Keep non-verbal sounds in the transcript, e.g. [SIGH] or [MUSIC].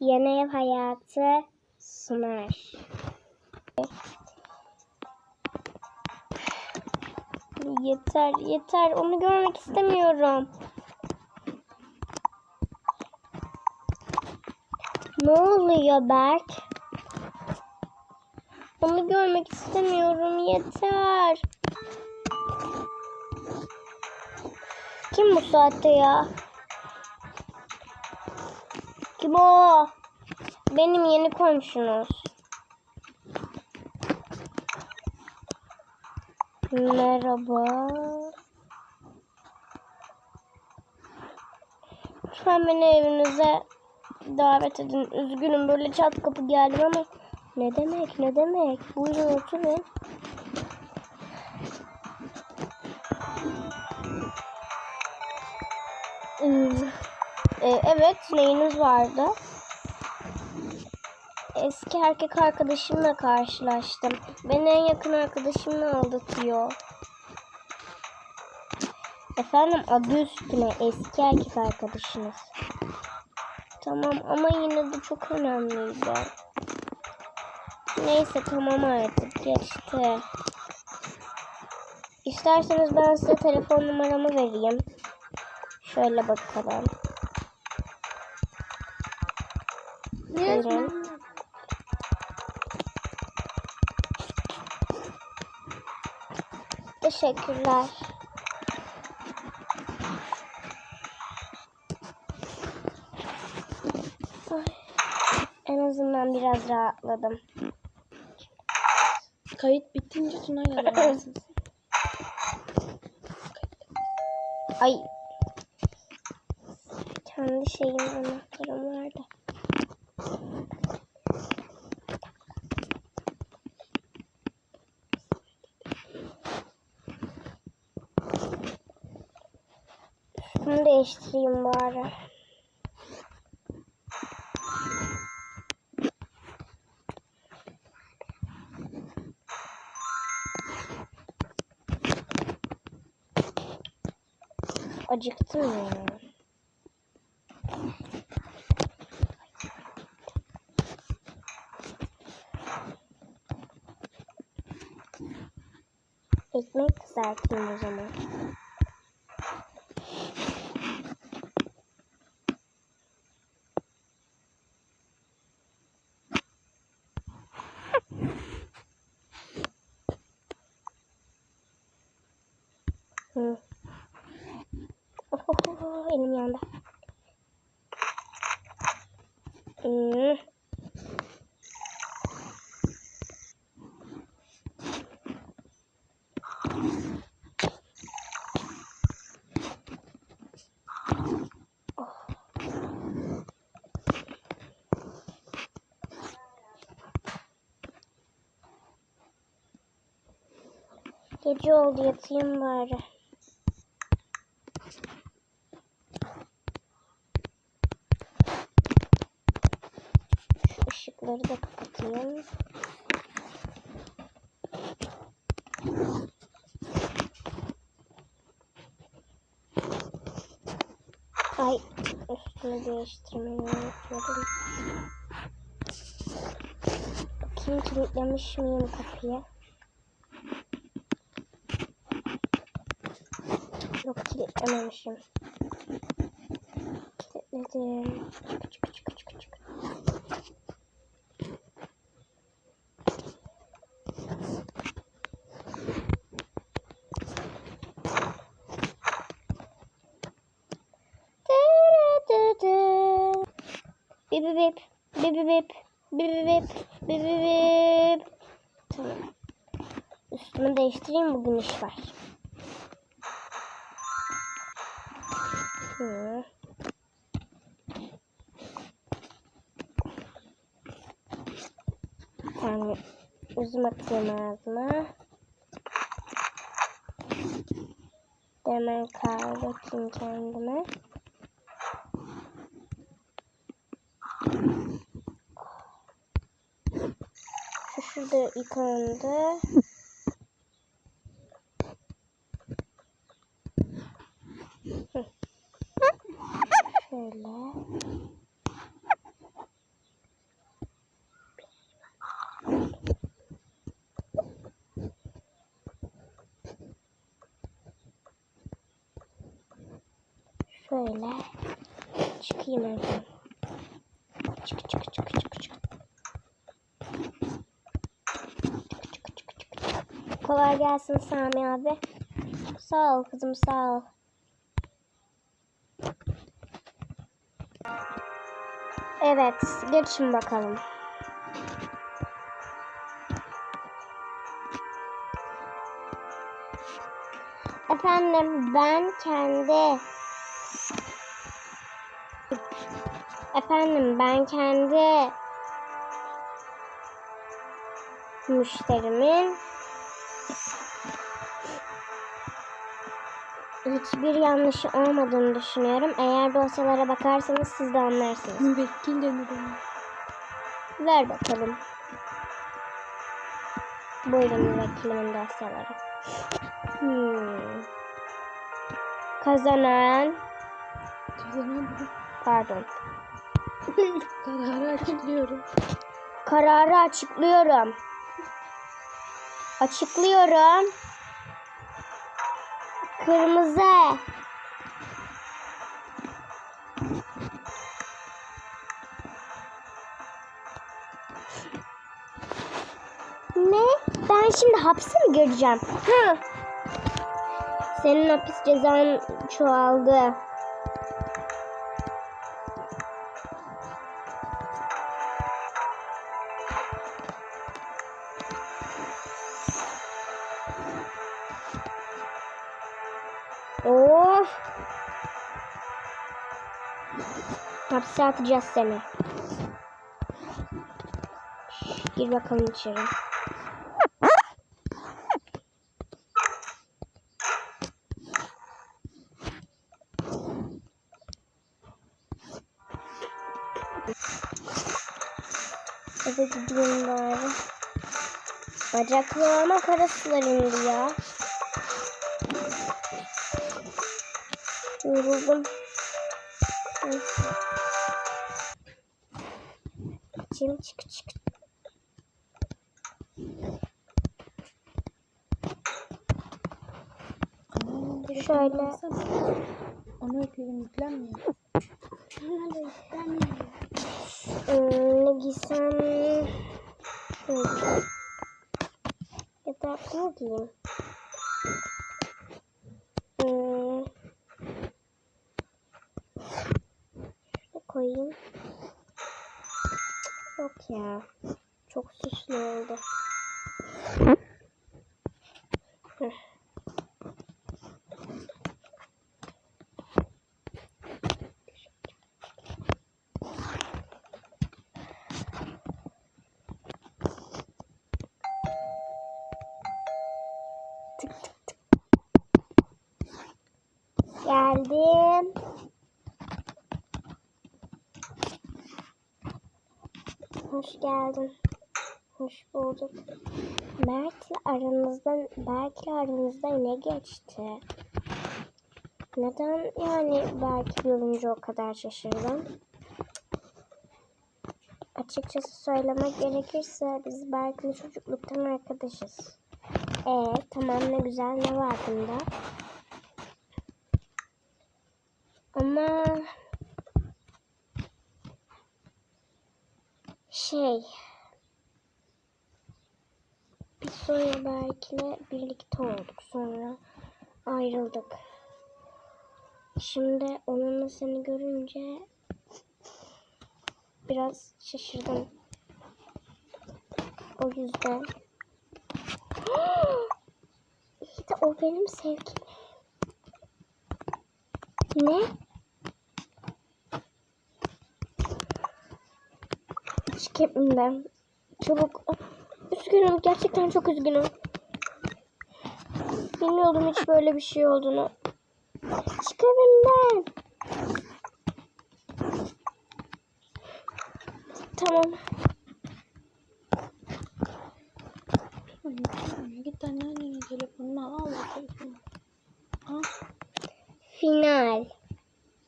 Yeni ev hayatı sunar. Yeter yeter onu görmek istemiyorum. Ne oluyor Berk? Onu görmek istemiyorum yeter. Kim bu saatte ya? Kim o? Benim yeni komşunuz. Merhaba. Lütfen beni evinize davet edin. Üzgünüm böyle çat kapı geldim ama ne demek ne demek. Buyurun oturun. Hmm. Ee, evet neyiniz vardı? Eski erkek arkadaşımla karşılaştım. Beni en yakın arkadaşımla aldatıyor. Efendim adı üstüne eski erkek arkadaşınız. Tamam ama yine de çok önemliydi. Neyse tamam artık geçti. İsterseniz ben size telefon numaramı vereyim. Şöyle bakalım. Buyurun. Teşekkürler. Ay, En azından biraz rahatladım. Kayıt bitince Tuna'yla dönersin. [CLEARS THROAT] Ay. Kendi şeyim anahtarım vardı. Üstümü değiştireyim bari. Acıktım ya. Ekmek kızartayım o zaman. Hı. Oh, elim yandı. Hmm. Gece oldu yatayım bari. Şu ışıkları da kapatayım. Ay üstünü değiştirmeyi unutuyordum. Bakayım kilitlemiş miyim kapıyı? Yok kilitlememişim. Kilitledim. Çık çık çık çık çık. Bip bip bip. Bip bip bip. Bip bip bip. Bip. Tamam. Üstümü değiştireyim bugün iş var. Hı. Yani üzüm atayım ağzıma. Hemen yapayım kendime. Şu şurada yıkandı. Şöyle çıkayım evden. Çık çık çık çık çık. Kolay gelsin Sami abi. Sağ ol kızım sağ ol. Evet, geçin bakalım. Efendim ben kendi Efendim ben kendi müşterimin hiçbir yanlışı olmadığını düşünüyorum. Eğer dosyalara bakarsanız siz de anlarsınız. Müvekkil ona. Ver bakalım. Buyurun müvekkilimin dosyaları. Hmm. Kazanan, Kazanan pardon. [LAUGHS] Kararı açıklıyorum. Kararı açıklıyorum. Açıklıyorum. Kırmızı. Ne? Ben şimdi hapse mi gireceğim? Hı. Senin hapis cezan çoğaldı. Of. Hapse atacağız seni. Gir bakalım içeri. Eve gideyim bari. Bacaklarıma kara sular indi ya. Yoruldum. Neyse. Açayım çık çık. Şöyle. Ana öpüyorum yüklenmiyor. Ee, ne giysem? Ya da ne giyeyim? Ya. Çok süslü oldu. Geldim. Hoş geldin. Hoş bulduk. Berk'le aranızda, Berk'le aranızda ne geçti? Neden yani Berk'i görünce o kadar şaşırdın? Açıkçası söylemek gerekirse biz Berk'le çocukluktan arkadaşız. Ee, tamam ne güzel ne var bunda? Ama şey biz sonra Berk'le birlikte olduk. Sonra ayrıldık. Şimdi onunla seni görünce biraz şaşırdım. O yüzden [GASPS] de o benim sevgilim. Ne? kepimden. Çabuk. Üzgünüm. Gerçekten çok üzgünüm. Bilmiyordum hiç böyle bir şey olduğunu. Çık evimden. Tamam. Git anneannenin telefonunu al. Final.